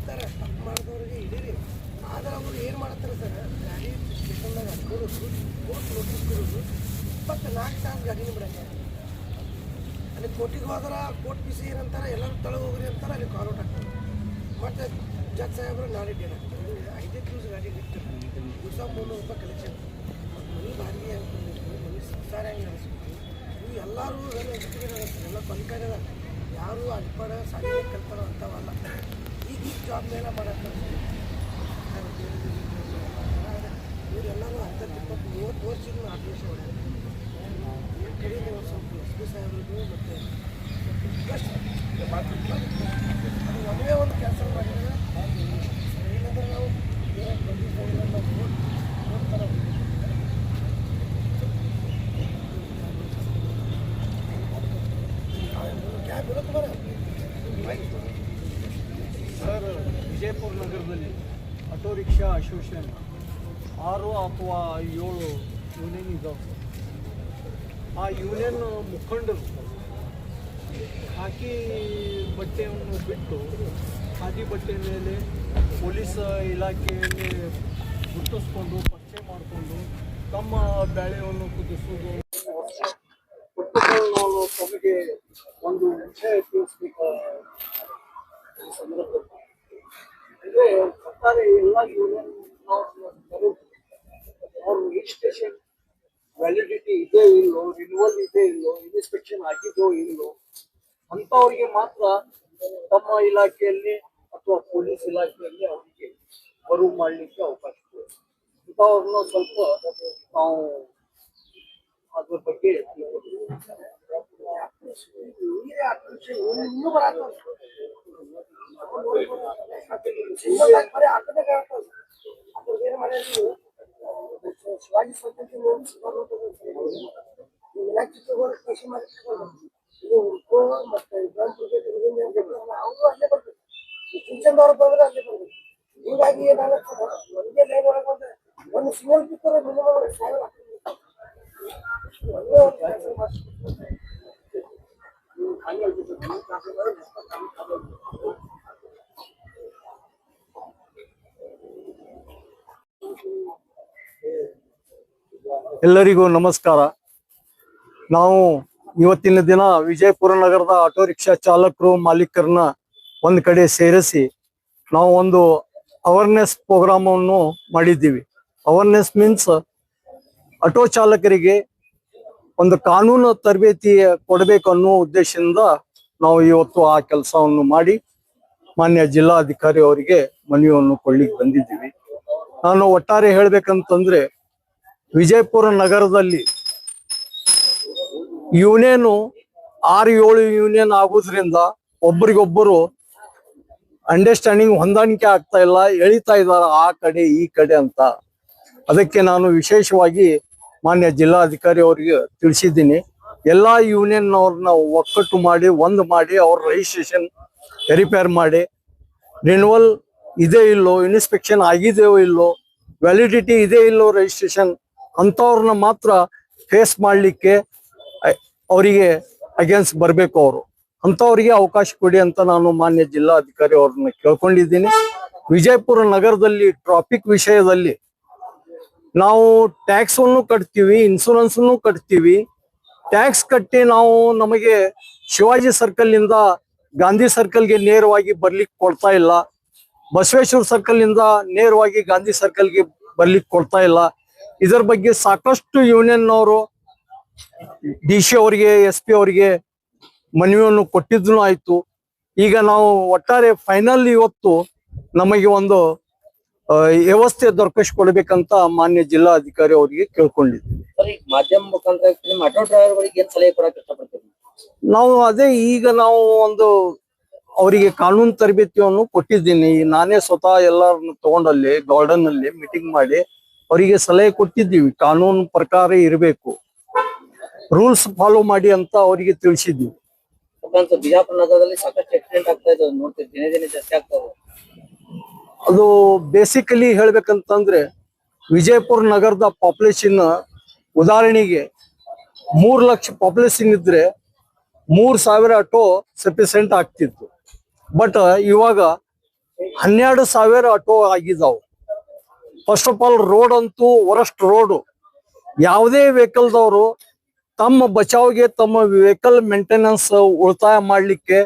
ಹಿಡಿತಾರೆ ತಪ್ಪು ಮಾಡಿದವ್ರಿಗೆ ಹಿಡೀರಿ ಆದ್ರೆ ಅವ್ರು ಏನು ಮಾಡ್ತಾರೆ ಸರ್? ಗಾಡಿ ಸ್ಟೇಷನ್ದಾಗ ಕೊಡೋದು ಕೋರ್ಟ್ ನೋಟಿಸ್ ಕೊಡೋದು ಇಪ್ಪತ್ತು ನಾಲ್ಕು ತಾಸು ಗಾಡಿನ ಬಿಡಕ್ಕೆ ಅಲ್ಲಿ ಕೋರ್ಟಿಗೆ ಹೋದ್ರೆ ಕೋರ್ಟ್ ಬಿಸಿ ಏನಂತಾರೆ, ಎಲ್ಲರೂ ತಳಗೆ ಹೋಗ್ರಿ ಅಂತಾರೆ, ಅಲ್ಲಿ ಕಾಲ್ ಔಟ್ ಆಗ್ತಾರೆ ಮತ್ತು ಜಡ್ ಸಾಹೇಬ್ರು ನಾಳೆ ಡೇಟ್ ಆಗ್ತಾರೆ ಐದೇ ದಿವಸ ಗಾಡಿ ಇಟ್ಟು ದಿವಸ ಮುನ್ನೂರು ರೂಪಾಯಿ ಕಲೆಕ್ಷನ್ ಮನೆ ಬಾಡಿಗೆ ಹೆಂಗೆ ಕೊಡಬೇಕು ಮನೆ ಸಂಸಾರ ಹೆಂಗೆ ನಡೆಸ್ಬೇಕು ಇವು ಎಲ್ಲರೂ ಎಲ್ಲ ಕ್ವಾಲಿಫೈಡ್ ಅದ. ಯಾರು ಅನ್ಪಡ ಸಾಧ್ಯ ಕಲ್ತಾರೋ ಅಂಥವಲ್ಲ ಈಗ ಈ ಜಾಬ್ ಮೇಲೆ ಮಾಡಕ್ಕೆ ಇವರೆಲ್ಲರೂ ಹತ್ತತ್ತು ಇಪ್ಪತ್ತು ಮೂವತ್ತು ವರ್ಷದಿಂದ ಆದೇಶ ಹೊಡೆದ ಒಂದು ಸ್ವಲ್ಪ ಎಸ್ ಪಿ ಮತ್ತು ಒಂದೇ ಒಂದು ಕೆಲಸ ಮಾಡಿದ್ರೆ ಇಲ್ಲಂದ್ರೆ ನಾವು ಬೇರೆ ಬಂದಿದ್ದೇವೆ ನಾವು ನೋಡ್ ನೋಡ್ತಾರೆ ಕ್ಯಾಬ್ ಇರುತ್ತೆ ಬರ ಸರ್ ವಿಜಯಪುರ ನಗರದಲ್ಲಿ ಆಟೋ ಅಸೋಸಿಯೇಷನ್ ಆರು ಅಥವಾ ಏಳು ಯೂನಿಯನ್ ಇದ್ದಾವೆ ಆ ಯೂನಿಯನ್ ಮುಖಂಡರು ಹಾಕಿ ಬಟ್ಟೆಯನ್ನು ಬಿಟ್ಟು ಖಾದಿ ಬಟ್ಟೆ ಮೇಲೆ ಪೊಲೀಸ್ ಇಲಾಖೆಯಲ್ಲಿ ಗುರುತಿಸ್ಕೊಂಡು ಪರಿಚಯ ಮಾಡಿಕೊಂಡು ತಮ್ಮ ಬ್ಯಾಳೆಯನ್ನು ಕುದಿಸುವುದು. ನಾನು ತಮಗೆ ಒಂದು ವಿಷಯ ತಿಳಿಸ್ಬೇಕು ಸಂದರ್ಭದಲ್ಲಿ ಅಂದ್ರೆ ಎಲ್ಲ ಯೂನಿಯನ್ ಅವ್ರ ರಿಜಿಸ್ಟ್ರೇಷನ್ ವ್ಯಾಲಿಡಿಟಿ ಇದೆ ಇಲ್ಲೋ ರಿನ್ಯೂವಲ್ ಇದೆ ಇಲ್ಲೋ ಇನ್ಸ್ಪೆಕ್ಷನ್ ಆಗಿದೋ ಇಲ್ಲೋ ಅಂಥವ್ರಿಗೆ ಮಾತ್ರ ತಮ್ಮ ಇಲಾಖೆಯಲ್ಲಿ ಅಥವಾ ಪೊಲೀಸ್ ಇಲಾಖೆಯಲ್ಲಿ ಅವರಿಗೆ ಬರುವ ಮಾಡಲಿಕ್ಕೆ ಅವಕಾಶ ಇದೆ ಇಂಥವ್ರನ್ನ ಸ್ವಲ್ಪ ನಾವು ಅದ್ರ ಬಗ್ಗೆ ನೀರೇ ಹತ್ತು ನಿಮಿಷ ಇನ್ನೂ ಬರತ್ತೆ ಶಿವಾಜಿ ಸ್ವತಂತ್ರ ನೋಡಿ ಚಿತ್ರಗಳು ಕೃಷಿ ಇದು ಉಳ್ಕೋ ಮತ್ತೆ ಅವರು ಅಲ್ಲೇ ಬರ್ಬೇಕು ಶಿಕ್ಷಣದವ್ರು ಬಂದ್ರೆ ಅಲ್ಲೇ ಬರ್ಬೇಕು ಹೀಗಾಗಿ ಏನಾಗುತ್ತೆ ಒಂದೇ ಲೈನ್ ಒಳಗೆ ಬಂದ್ರೆ ಒಂದು ಸಿಂಗಲ್ ಪಿಕ್ಕರ್ ಮಿನಿಮಮ್ ಸಾವಿರ ಒಂದು ಕೆಲಸ ಮಾಡಿಸ್ಬೇಕು ಎಲ್ಲರಿಗೂ ನಮಸ್ಕಾರ. ನಾವು ಇವತ್ತಿನ ದಿನ ವಿಜಯಪುರ ನಗರದ ಆಟೋ ರಿಕ್ಷಾ ಚಾಲಕರು ಮಾಲೀಕರನ್ನ ಒಂದ್ ಕಡೆ ಸೇರಿಸಿ ನಾವು ಒಂದು ಅವೇರ್ನೆಸ್ ಪ್ರೋಗ್ರಾಮ್ ಅನ್ನು ಮಾಡಿದ್ದೀವಿ. ಅವೇರ್ನೆಸ್ ಮೀನ್ಸ್ ಆಟೋ ಚಾಲಕರಿಗೆ ಒಂದು ಕಾನೂನು ತರಬೇತಿ ಕೊಡಬೇಕು ಅನ್ನೋ ಉದ್ದೇಶದಿಂದ ನಾವು ಇವತ್ತು ಆ ಕೆಲಸವನ್ನು ಮಾಡಿ ಮಾನ್ಯ ಜಿಲ್ಲಾಧಿಕಾರಿ ಅವರಿಗೆ ಮನವಿಯನ್ನು ಕೊಡ್ಲಿಕ್ಕೆ ಬಂದಿದ್ದೀವಿ. ನಾನು ಒಟ್ಟಾರೆ ಹೇಳ್ಬೇಕಂತಂದ್ರೆ ವಿಜಯಪುರ ನಗರದಲ್ಲಿ ಯೂನಿಯನ್ ಆರು ಏಳು ಯೂನಿಯನ್ ಆಗೋದ್ರಿಂದ ಒಬ್ರಿಗೊಬ್ಬರು ಅಂಡರ್ಸ್ಟ್ಯಾಂಡಿಂಗ್ ಹೊಂದಾಣಿಕೆ ಆಗ್ತಾ ಇಲ್ಲ, ಎಳಿತಾ ಇದ್ದಾರೆ, ಆ ಕಡೆ, ಈ ಕಡೆ ಅಂತ. ಅದಕ್ಕೆ ನಾನು ವಿಶೇಷವಾಗಿ ಮಾನ್ಯ ಜಿಲ್ಲಾಧಿಕಾರಿ ಅವರಿಗೆ ತಿಳಿಸಿದ್ದೀನಿ. ಎಲ್ಲಾ ಯೂನಿಯನ್ ಅವ್ರನ್ನ ಒಕ್ಕಟ್ಟು ಮಾಡಿ, ಒಂದು ಮಾಡಿ, ಅವ್ರ ರಿಜಿಸ್ಟ್ರೇಷನ್ ರಿಪೇರ್ ಮಾಡಿ. ರಿನ್ಯೂವಲ್ ಇದೆ ಇಲ್ಲೋ ಇನ್ಸ್ಪೆಕ್ಷನ್ ಆಗಿದೆಯೋ ಇಲ್ಲೋ ವ್ಯಾಲಿಡಿಟಿ ಇದೆ ಇಲ್ಲೋ ರಿಜಿಸ್ಟ್ರೇಷನ್ ಅಂಥವ್ರನ್ನ ಮಾತ್ರ ಫೇಸ್ ಮಾಡಲಿಕ್ಕೆ ಅವರಿಗೆ ಅಗೇನ್ಸ್ಟ್ ಬರಬೇಕು ಅವರು. ಅಂಥವ್ರಿಗೆ ಅವಕಾಶ ಕೊಡಿ ಅಂತ ನಾನು ಮಾನ್ಯ ಜಿಲ್ಲಾಧಿಕಾರಿ ಅವ್ರನ್ನ ಕೇಳ್ಕೊಂಡಿದ್ದೀನಿ. ವಿಜಯಪುರ ನಗರದಲ್ಲಿ ಟ್ರಾಫಿಕ್ ವಿಷಯದಲ್ಲಿ ನಾವು ಟ್ಯಾಕ್ಸ್ ಅನ್ನು ಕಟ್ತೀವಿ ಇನ್ಸೂರೆನ್ಸ್ ಕಟ್ತೀವಿ. ಟ್ಯಾಕ್ಸ್ ಕಟ್ಟಿ ನಾವು ನಮಗೆ ಶಿವಾಜಿ ಸರ್ಕಲ್ ಇಂದ ಗಾಂಧಿ ಸರ್ಕಲ್ಗೆ ನೇರವಾಗಿ ಬರ್ಲಿಕ್ಕೆ ಕೊಡ್ತಾ ಇಲ್ಲ. ಬಸವೇಶ್ವರ ಸರ್ಕಲ್ ಇಂದ ನೇರವಾಗಿ ಗಾಂಧಿ ಸರ್ಕಲ್ಗೆ ಬರ್ಲಿಕ್ಕೆ ಕೊಡ್ತಾ ಇಲ್ಲ. ಇದರ ಬಗ್ಗೆ ಸಾಕಷ್ಟು ಯೂನಿಯನ್ ಅವರು ಡಿ ಸಿ ಅವರಿಗೆ ಎಸ್ ಪಿ ಅವರಿಗೆ ಮನವಿಯನ್ನು ಕೊಟ್ಟಿದ್ದು ಆಯ್ತು. ಈಗ ನಾವು ಒಟ್ಟಾರೆ ಫೈನಲ್ ಇವತ್ತು ನಮಗೆ ಒಂದು ವ್ಯವಸ್ಥೆ ದೊರಕಿಸಿಕೊಡ್ಬೇಕಂತ ಮಾನ್ಯ ಜಿಲ್ಲಾ ಅಧಿಕಾರಿ ಅವರಿಗೆ ಕೇಳ್ಕೊಂಡಿದ್ವಿ. ಮಾಧ್ಯಮ ಮುಖಾಂತರ ನಾವು ಅದೇ ಈಗ ನಾವು ಒಂದು ಅವರಿಗೆ ಕಾನೂನು ತರಬೇತಿಯನ್ನು ಕೊಟ್ಟಿದ್ದೀನಿ. ನಾನೇ ಸ್ವತಃ ಎಲ್ಲರನ್ನು ತಗೊಂಡಲ್ಲಿ ಗಾರ್ಡನ್ ಅಲ್ಲಿ ಮೀಟಿಂಗ್ ಮಾಡಿ ಅವರಿಗೆ ಸಲಹೆ ಕೊಟ್ಟಿದ್ದೀವಿ ಕಾನೂನು ಪ್ರಕಾರ ಇರಬೇಕು. ರೂಲ್ಸ್ ಫಾಲೋ ಮಾಡಿ ಅಂತ ಅವರಿಗೆ ತಿಳಿಸಿದ್ವಿ ಮುಖಾಂತರ ಬಿಜಾಪುರ ನಗರದಲ್ಲಿ ಸಾಕಷ್ಟು ಆಕ್ಸಿಡೆಂಟ್ ಆಗ್ತಾ ನೋಡ್ತೀವಿ ದಿನೇ ಜಾಸ್ತಿ ಅದು ಬೇಸಿಕಲಿ ಹೇಳ್ಬೇಕಂತಂದ್ರೆ ವಿಜಯಪುರ ನಗರದ ಪಾಪ್ಯುಲೇಷನ್ ಉದಾಹರಣೆಗೆ ಮೂರ್ ಲಕ್ಷ ಪಾಪ್ಯುಲೇಷನ್ ಇದ್ರೆ ಮೂರ್ ಸಾವಿರ ಆಟೋ ಸಫಿಸೆಂಟ್ ಆಗ್ತಿತ್ತು. ಬಟ್ ಇವಾಗ ಹನ್ನೆರಡು ಸಾವಿರ ಆಟೋ ಆಗಿದಾವು. ಫಸ್ಟ್ ಆಫ್ ಆಲ್ ರೋಡ್ ಅಂತೂ ವರಸ್ಟ್ ರೋಡು ಯಾವುದೇ ವೆಹಿಕಲ್ದವರು ತಮ್ಮ ಬಚಾವ್ಗೆ ತಮ್ಮ ವೆಹಿಕಲ್ ಮೇಂಟೆನೆನ್ಸ್ ಉಳಿತಾಯ ಮಾಡ್ಲಿಕ್ಕೆ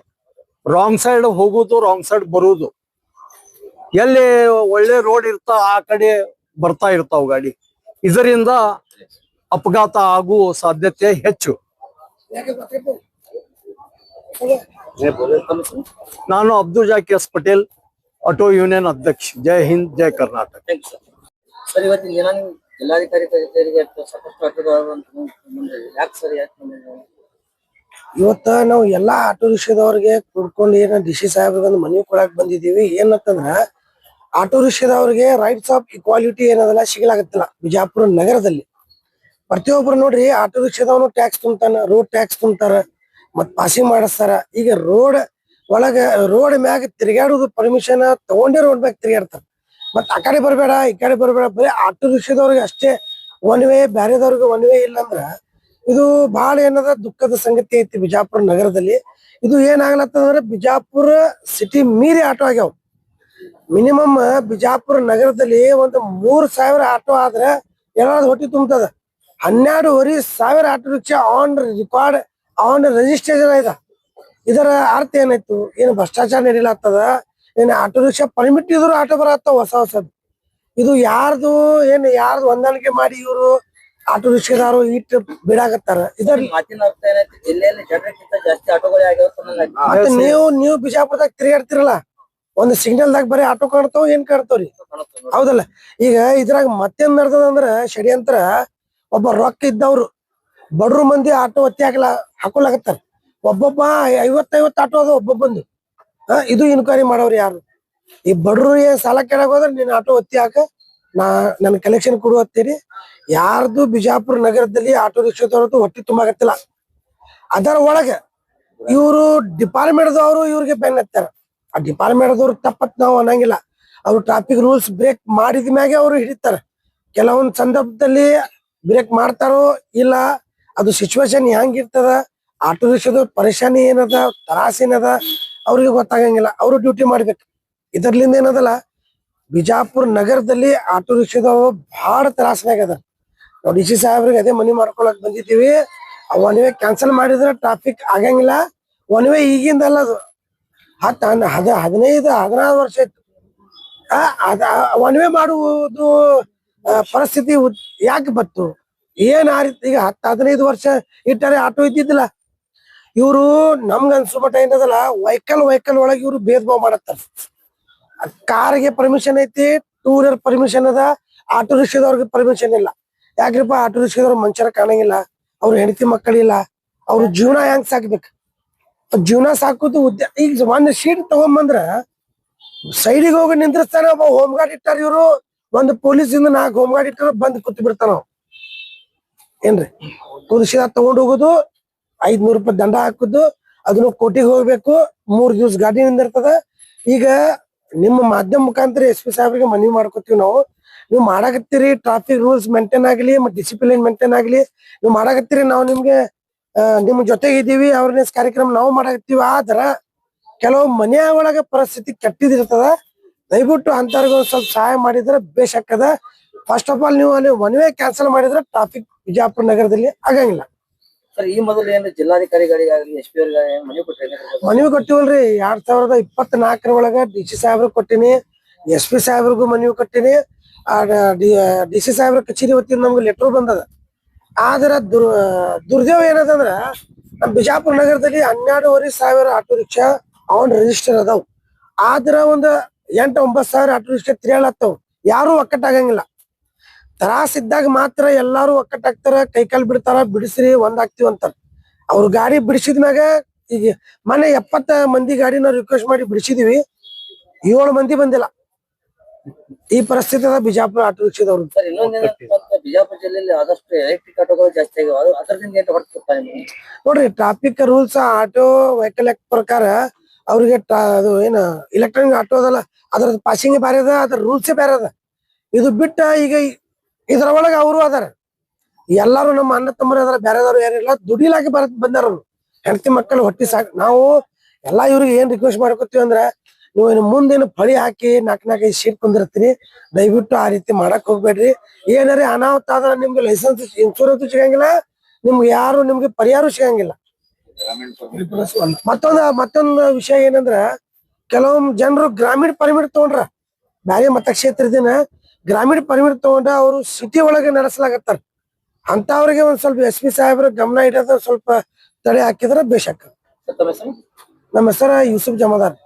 ರಾಂಗ್ ಸೈಡ್ ಹೋಗುದು ರಾಂಗ್ ಸೈಡ್ ಬರುವುದು ಎಲ್ಲಿ ಒಳ್ಳೆ ರೋಡ್ ಇರ್ತಾ, ಆ ಕಡೆ ಬರ್ತಾ ಇರ್ತಾವ ಗಾಡಿ. ಇದರಿಂದ ಅಪಘಾತ ಆಗುವ ಸಾಧ್ಯತೆ ಹೆಚ್ಚು. ನಾನು Abdul Zaki S Patel auto union ಅಧ್ಯಕ್ಷ. ಜೈ ಹಿಂದ್, ಜೈ ಕರ್ನಾಟಕ. ಸರ್ ಇವತ್ತಿನ ದಿನ ನೀವು ಜಿಲ್ಲಾಧಿಕಾರಿ ಕಚೇರಿಗೆ ಸಾಕಷ್ಟು ಮುಂದೆ ಯಾಕೆ ಇವತ್ತ ನಾವು ಎಲ್ಲಾ ಆಟೋ ರಿಕ್ಷಾದವ್ರಿಗೆ ಕುಡ್ಕೊಂಡು ಏನ ಡಿ ಸಿ ಸಾಹೇಬ್ರಿಗೆ ಒಂದು ಮನವಿ ಕೊಡಕ್ ಬಂದಿದೀವಿ ಏನಂತಂದ್ರ, ಆಟೋ ರಿಕ್ಷಾದವ್ರಿಗೆ ರೈಟ್ಸ್ ಆಫ್ ಇಕ್ವಾಲಿಟಿ ಏನದಲ್ಲ ಸಿಗಲಾಗತ್ತಿಲ್ಲ ಬಿಜಾಪುರ ನಗರದಲ್ಲಿ. ಪ್ರತಿಯೊಬ್ರು ನೋಡ್ರಿ, ಆಟೋ ರಿಕ್ಷಾದವನು ಟ್ಯಾಕ್ಸ್ ತುಂಬ್ತಾನ ರೋಡ್ ಟ್ಯಾಕ್ಸ್ ತುಂಬ್ತಾರ ಮತ್ ಪಾಸಿಂಗ್ ಮಾಡಿಸ್ತಾರ. ಈಗ ರೋಡ್ ಒಳಗ ರೋಡ್ ಮ್ಯಾಗ ತಿರ್ಗಾಡುದು ಪರ್ಮಿಷನ್ ತಗೊಂಡೇ ರೋಡ್ ಮ್ಯಾಗ ತಿರ್ಗಾಡ್ತಾರ ಮತ್ ಆ ಕಡೆ ಬರಬೇಡ ಈ ಕಡೆ ಬರಬೇಡ, ಬರೀ ಆಟೋ ರಿಕ್ಷಾದವ್ರಿಗೆ ಅಷ್ಟೇ ಒನ್ ವೇ ಬ್ಯಾರೆದವ್ರಿಗೆ ಒನ್ ವೇ ಇಲ್ಲ ಅಂದ್ರ ಇದು ಬಹಳ ಏನದ ದುಃಖದ ಸಂಗತಿ ಐತಿ ಬಿಜಾಪುರ ನಗರದಲ್ಲಿ. ಇದು ಏನಾಗ್ಲತ್ತಂದ್ರೆ ಬಿಜಾಪುರ ಸಿಟಿ ಮೀರಿ ಆಟೋ ಆಗ್ಯಾವ. ಮಿನಿಮಮ್ ಬಿಜಾಪುರ ನಗರದಲ್ಲಿ ಒಂದು ಮೂರ್ ಸಾವಿರ ಆಟೋ ಆದ್ರೆ ಎಲ್ಲಾದ್ರು ಹೊಟ್ಟಿ ತುಂಬತದ. ಹನ್ನೆರಡುವರೆ ಸಾವಿರ auto rickshaw on record on registration ಆಯ್ತ ಇದರ ಅರ್ಥ ಏನಾಯ್ತು? ಏನು ಭ್ರಷ್ಟಾಚಾರ ನಡೀಲಾಗ್ತದ ಏನ್ ಆಟೋ ರಿಕ್ಷಾ ಪರ್ಮಿಟ್ ಇದ್ರು ಆಟೋ ಬರತ್ತಾವ ಹೊಸ ಹೊಸದ್. ಇದು ಯಾರ್ದು ಏನ್ ಯಾರ್ದು ಹೊಂದಾಣಿಕೆ ಮಾಡಿ ಇವರು ಆಟೋ ರಿಕ್ಷಾದಾರು ಇಟ್ಟು ಬಿಡಾಕತ್ತಾರ. ಇದರ ನಿಮ್ ಮಾತಿನ ಅರ್ಥ ಏನೈತಿ? ಜಿಲ್ಲೆಯಲ್ಲಿ ಜನರಿಗಿಂತ ಜಾಸ್ತಿ ಆಟೋಗಳೇ ಆಗ್ಯಾವ ಅಂತ ನಂಗ್ ಆಯ್ತು. ಮತ್ತೆ ನೀವು ನೀವು ಬಿಜಾಪುರದಾಗ ತಿರುಗಾಡ್ತಿರಲ್ಲ ಸಿಗ್ನಲ್ ದಾಗ ಬರೀ ಆಟೋ ಕಾಣ್ತಾವ ಏನ್ ಕಾಣ್ತಾವ್ರಿ ಹೌದಲ್ಲ. ಈಗ ಇದ್ರಾಗ ಮತ್ತೇನ್ ನಡ್ದದಂದ್ರ ಷಡ್ಯಂತ್ರ ಒಬ್ಬ ರೊಕ್ಕ ಇದ್ದವ್ರು ಬಡ್ರು ಮಂದಿ ಆಟೋ ಒತ್ತಿ ಹಾಕಲ ಹಾಕೊಳಕತ್ತಾರ. ಒಬ್ಬೊಬ್ಬ ಐವತ್ತೈವತ್ತು ಆಟೋ ಅದ ಒಬ್ಬೊಬ್ಬಂದು. ಇದು ಇನ್ಕ್ವೈರಿ ಮಾಡೋರು ಯಾರು? ಈ ಬಡ್ರು ಏನ್ ಸಾಲ ಕೇಳಕ್ ಹೋದ್ರೆ ನೀನ್ ಆಟೋ ಒತ್ತಿ ಹಾಕ, ನಾ ನನ್ ಕಲೆಕ್ಷನ್ ಕೊಡು ಹತ್ತೀರಿ ಯಾರ್ದು ಬಿಜಾಪುರ ನಗರದಲ್ಲಿ ಆಟೋ ರಿಕ್ಷಾದವ್ರದ್ದು ಹೊಟ್ಟಿ ತುಂಬಾಗತ್ತಿಲ್ಲ ಅದರ ಒಳಗೆ ಇವರು ಡಿಪಾರ್ಟ್ಮೆಂಟ್ದವರು ಇವ್ರಿಗೆ ಬೆನ್ ಹತ್ತಾರ ಆ ಡಿಪಾರ್ಟ್ಮೆಂಟ್ದವ್ರು ತಪ್ಪತ್ ನಾವು ಅನ್ನಂಗಿಲ್ಲ. ಅವ್ರು ಟ್ರಾಫಿಕ್ ರೂಲ್ಸ್ ಬ್ರೇಕ್ ಮಾಡಿದ ಮ್ಯಾಗೆ ಅವರು ಹಿಡಿತಾರ. ಕೆಲವೊಂದ್ ಸಂದರ್ಭದಲ್ಲಿ ಬ್ರೇಕ್ ಮಾಡ್ತಾರೋ ಇಲ್ಲ, ಅದು ಸಿಚುವೇಶನ್ ಹೆಂಗಿರ್ತದ, ಆಟೋ ರಿಕ್ಷಾದ ಪರೇಶಾನಿ ಏನದ, ತ್ರಾಸ ಏನದ ಅವ್ರಿಗೆ ಗೊತ್ತಾಗಂಗಿಲ್ಲ. ಅವರು ಡ್ಯೂಟಿ ಮಾಡ್ಬೇಕು. ಇದರ್ಲಿಂದ ಏನದಲ್ಲ, ಬಿಜಾಪುರ್ ನಗರದಲ್ಲಿ ಆಟೋ ರಿಕ್ಷಾದವ ಬಹಳ ತ್ರಾಸನಾಗ ಅದ ನಾವು ಡಿ ಸಿ ಸಾಹೇಬ್ರಿಗೆ ಅದೇ ಮನಿ ಮಾಡ್ಕೊಳಕ್ ಬಂದಿದ್ದೀವಿ. ಒನ್ ವೇ ಕ್ಯಾನ್ಸಲ್ ಮಾಡಿದ್ರೆ ಟ್ರಾಫಿಕ್ ಆಗಂಗಿಲ್ಲ. ಒನ್ ವೇ ಈಗಿಂದಲ್ಲ ಅದು. ಹತ್ತು ಹದ, ಹದಿನೈದು, ಹದಿನಾರು ವರ್ಷ ಇತ್ತು ಅದ ಒನ್ ವೇ ಮಾಡುವುದು ಪರಿಸ್ಥಿತಿ ಯಾಕೆ ಬತ್ತು ಏನ್ ಆ ರೀತಿ ಈಗ ಹತ್ತು ಹದಿನೈದು ವರ್ಷ ಇಟ್ಟರೆ ಆಟೋ ಇದ್ದಿದ್ದಿಲ್ಲ? ಇವರು ನಮ್ಗೆ ಅನ್ಸೋ ಮಟ್ಟ ಏನದಲ್ಲ ವೆಹಿಕಲ್ ವೆಹಿಕಲ್ ಒಳಗೆ ಇವರು ಭೇದ ಭಾವ ಮಾಡತ್ತಾರ ಕಾರ್ಗೆ ಪರ್ಮಿಷನ್ ಐತಿ ಟೂ ವೀಲರ್ ಪರ್ಮಿಷನ್ ಅದ ಆಟೋ ರಿಕ್ಷಾದವ್ರಿಗೆ ಪರ್ಮಿಷನ್ ಇಲ್ಲ. ಯಾಕ್ರಿಪ್ಪ ಆಟೋ ರಿಕ್ಷಾದವ್ರು ಮನುಷ್ಯರ ಕಾಣಂಗಿಲ್ಲ, ಅವ್ರ ಹೆಂಡತಿ ಮಕ್ಕಳಿಲ್ಲ ಅವ್ರ ಜೀವನ ಹೆಂಗ್ ಸಾಕ್ಬೇಕು? ಜೀವನ ಸಾಕೋದು ಉದ್ದ ಈಗ ಒಂದ್ ಶೀಟ್ ತಗೊಂಬಂದ್ರ ಸೈಡಿಗೆ ಹೋಗಿ ನಿಂದ್ರಿಸ್ತಾನ ಒಬ್ಬ ಹೋಮ್ ಗಾರ್ಡ್ ಇಟ್ಟಾರ ಇವರು, ಒಂದ್ ಪೊಲೀಸ್ ಇಂದ ನಾಲ್ಕು ಹೋಮ್ ಗಾರ್ಡ್ ಇಟ್ಟಾರ ಬಂದ್ ಕೂತ್ ಬಿಡ್ತಾನ. ಏನ್ರಿ? ಕುದಿಸಿದ ತಗೊಂಡ್ ಹೋಗುದು ಐದ್ನೂರ್ ರೂಪಾಯಿ ದಂಡ ಹಾಕುದು, ಅದನ್ನು ಕೋಟಿಗೆ ಹೋಗ್ಬೇಕು. ಮೂರ್ ದಿವ್ಸ ಗಾಡಿ ನಿಂದಿರ್ತದ. ಈಗ ನಿಮ್ಮ ಮಾಧ್ಯಮ ಮುಖಾಂತರ ಎಸ್ ಪಿ ಸಾಹೇಬ್ರಿಗೆ ಮನವಿ ಮಾಡ್ಕೋತೀವಿ ನಾವು. ನೀವು ಮಾಡಾಕತ್ತೀರಿ ಟ್ರಾಫಿಕ್ ರೂಲ್ಸ್ ಮೇಂಟೈನ್ ಆಗ್ಲಿ, ಮತ್ತೆ ಡಿಸಿಪ್ಲಿನ್ ಮೇಂಟೈನ್ ಆಗ್ಲಿ. ನೀವು ಮಾಡಾಕತ್ತೀರಿ, ನಾವು ನಿಮ್ಗೆ ನಿಮ್ಮ ನಿಮ್ ಜೊತೆಗೆ ಇದೀವಿ ಅವೇರ್ನೆಸ್ ಕಾರ್ಯಕ್ರಮ ನಾವು ಮಾಡಾಕತ್ತೀವಿ. ಆದ್ರ ಕೆಲವು ಮನೆಯ ಒಳಗ ಪರಿಸ್ಥಿತಿ ಕೆಟ್ಟಿದಿರ್ತದ. ದಯವಿಟ್ಟು ಅಂತವ್ರಿಗೆ ಸ್ವಲ್ಪ ಸಹಾಯ ಮಾಡಿದ್ರೆ ಬೇಷಕ್ಕದ ಫಸ್ಟ್ ಆಫ್ ಆಲ್ ನೀವು ಅಲ್ಲಿ ಒನ್ ವೇ ಕ್ಯಾನ್ಸಲ್ ಮಾಡಿದ್ರೆ ಟ್ರಾಫಿಕ್ ಬಿಜಾಪುರ ನಗರದಲ್ಲಿ ಆಗಂಗಿಲ್ಲ. ಈ ಮೊದಲು ಏನು ಜಿಲ್ಲಾಧಿಕಾರಿಗಳಿಗಾಗಲಿ ಎಸ್ ಪಿ ಮನವಿ ಕೊಟ್ಟಿದ್ದಾರೆ ಮನವಿ ಕೊಟ್ಟಿವಲ್ರಿ. ಎರಡ್ ಸಾವಿರದ ಇಪ್ಪತ್ನಾಲ್ಕರ ಒಳಗ ಡಿ ಸಿ ಸಾಹೇಬ್ರಿಗೆ ಕೊಟ್ಟಿನಿ ಎಸ್ ಪಿ ಸಾಹೇಬ್ರಿಗೂ ಮನವಿ ಕೊಟ್ಟಿನಿ. ಡಿ ಸಿ ಸಾಹೇಬ್ರ ಕಚೇರಿ ವತಿಯಿಂದ ನಮ್ಗೆ ಲೆಟರ್ ಬಂದದ. ಆದ್ರ ದುರ್, ದುರ್ದೇವ ಏನದಂದ್ರ, ನಮ್ ಬಿಜಾಪುರ ನಗರದಲ್ಲಿ ಹನ್ನೆರಡೂವರೆ ಸಾವಿರ ಆಟೋ ರಿಕ್ಷಾ ಅವನ್ ರಿಜಿಸ್ಟರ್ ಅದಾವ. ಆದ್ರ ಒಂದ್ ಎಂಟ ಒಂಬತ್ ಸಾವಿರ ಆಟೋ ರಿಕ್ಷಾ ತಿರ್ಯಾಳತ್ತಾವ್ ಯಾರು ಒಕ್ಕಟ್ಟಾಗಂಗಿಲ್ಲ. ತ್ರಾಸ್ ಇದ್ದಾಗ ಮಾತ್ರ ಎಲ್ಲಾರು ಒಕ್ಕಟ್ಟಾಗ್ತಾರ ಕೈಕಾಲ್ ಬಿಡ್ತಾರ ಬಿಡಿಸ್ರಿ ಒಂದ್ ಹಾಕ್ತಿವ್ ಅಂತಾರ. ಅವ್ರ ಗಾಡಿ ಬಿಡಿಸಿದ್ಮ್ಯಾಗ ಈಗ ಮೊನ್ನೆ ಎಪ್ಪತ್ತ ಮಂದಿ ಗಾಡಿನ ರಿಕ್ವೆಸ್ಟ್ ಮಾಡಿ ಬಿಡಿಸಿದೀವಿ ಏಳು ಮಂದಿ ಬಂದಿಲ್ಲ. ಈ ಪರಿಸ್ಥಿತಿ ಅದ ಬಿಜಾಪುರ ಆಟೋ ರಿಕ್ಷಾದವ್ರು ಸರ್ ಬಿಜಾಪುರ ಜಿಲ್ಲೆಯಲ್ಲಿ ಆದಷ್ಟು ಎಲೆಕ್ಟ್ರಿಕ್ ಆಟೋಗಳು ಜಾಸ್ತಿ ಆಗಿವೆ. ಅದು ಅದರಿಂದ ಏನು ಹೊರತು ನೋಡ್ರಿ traffic rules auto vehicle act ಪ್ರಕಾರ ಅವ್ರಿಗೆ ಅದು ಏನ ಇಲೆಕ್ಟ್ರಾನಿಕ್ ಆಟೋ ಅದಲ್ಲ ಅದ್ರದ್ದು ಪಾಸಿಂಗ್ ಬೇರೆ ಅದ ಅದ್ರ ರೂಲ್ಸೇ ಬೇರೆ ಅದ. ಇದು ಬಿಟ್ಟ ಈಗ ಇ- ಇದ್ರ ಒಳಗ ಅವರು ಅದಾರ. ಎಲ್ಲಾರು ನಮ್ಮ ಅಣ್ಣ ತಮ್ಮರು ಅದಾರ ಬೇರೆದವ್ರು ಯಾರಿಲ್ಲ, ದುಡಿಲಾಗಿ ಬರ ಬಂದಾರ ಹೆಂಡತಿ ಮಕ್ಕಳು ಹೊಟ್ಟಿ ಸಾಕು ನಾವು ಎಲ್ಲಾ ಇವ್ರಿಗೆ ಏನ್ ರಿಕ್ವೆಸ್ಟ್ ಮಾಡ್ಕೊತೀವಿ ಅಂದ್ರ, ನೀವು ಮುಂದೇನು ಫಳಿ ಹಾಕಿ ನಾಲ್ಕು ಐದು ಸೀಟ್ ಕುಂದಿರ್ತೀರಿ. ದಯವಿಟ್ಟು ಆ ರೀತಿ ಮಾಡಕ್ ಹೋಗ್ಬೇಡ್ರಿ. ಏನಾರೇ ಅನಾಹುತ ಆದ್ರೆ ನಿಮ್ಗೆ ಲೈಸೆನ್ಸ್ ಇನ್ಶೂರೆನ್ಸ್ ಸಿಗಂಗಿಲ್ಲ, ನಿಮ್ಗೆ ಯಾರು ನಿಮ್ಗೆ ಪರಿಹಾರ ಸಿಗಂಗಿಲ್ಲ. ಮತ್ತೊಂದು ಮತ್ತೊಂದು ವಿಷಯ ಏನಂದ್ರ ಕೆಲವೊಂದ್ ಜನರು ಗ್ರಾಮೀಣ ಪರ್ಮಿಟ್ ತಗೊಂಡ್ರ, ಬ್ಯಾರೆ ಮತಕ್ಷೇತ್ರದಿನ ಗ್ರಾಮೀಣ ಪರ್ಮಿಟ್ ತಗೊಂಡ ಅವರು ಸಿಟಿ ಒಳಗೆ ನಡೆಸಲಾಗತ್ತಾರ. ಅಂತವ್ರಿಗೆ ಒಂದ್ ಸ್ವಲ್ಪ ಎಸ್ ಪಿ ಸಾಹೇಬ್ರ ಗಮನ ಇಡೋದ ಸ್ವಲ್ಪ ತಡೆ ಹಾಕಿದ್ರೆ ಬೇಷಕ್. ತಮ್ಮ ನಮ್ಮ ಹೆಸರ ಯೂಸುಫ್ ಜಮಾದಾರ್.